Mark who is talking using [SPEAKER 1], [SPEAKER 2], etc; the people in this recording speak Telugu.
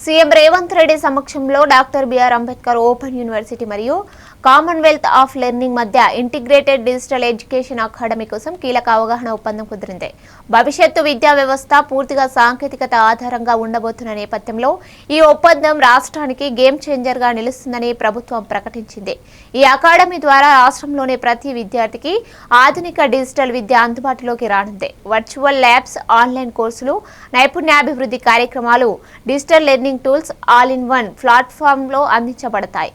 [SPEAKER 1] సీఎం రేవంత్ రెడ్డి సమక్షంలో doctor BR Ambedkar open university మరియు కామన్వెల్త్ ఆఫ్ లెర్నింగ్ మధ్య ఇంటిగ్రేటెడ్ డిజిటల్ ఎడ్యుకేషన్ అకాడమీ కోసం కీలక అవగాహన ఒప్పందం కుదిరింది. భవిష్యత్తు విద్యా వ్యవస్థ పూర్తిగా సాంకేతికత ఆధారంగా ఉండబోతున్న నేపథ్యంలో ఈ ఒప్పందం రాష్ట్రానికి గేమ్ చేంజర్గా నిలుస్తుందని ప్రభుత్వం ప్రకటించింది. ఈ అకాడమీ ద్వారా రాష్ట్రంలోని ప్రతి విద్యార్థికి ఆధునిక డిజిటల్ విద్య అందుబాటులోకి రానుంది. వర్చువల్ ల్యాబ్స్ ఆన్లైన్ కోర్సులు నైపుణ్యాభివృద్ధి కార్యక్రమాలు digital learning tools all in one ప్లాట్ఫామ్లో అందించబడతాయి.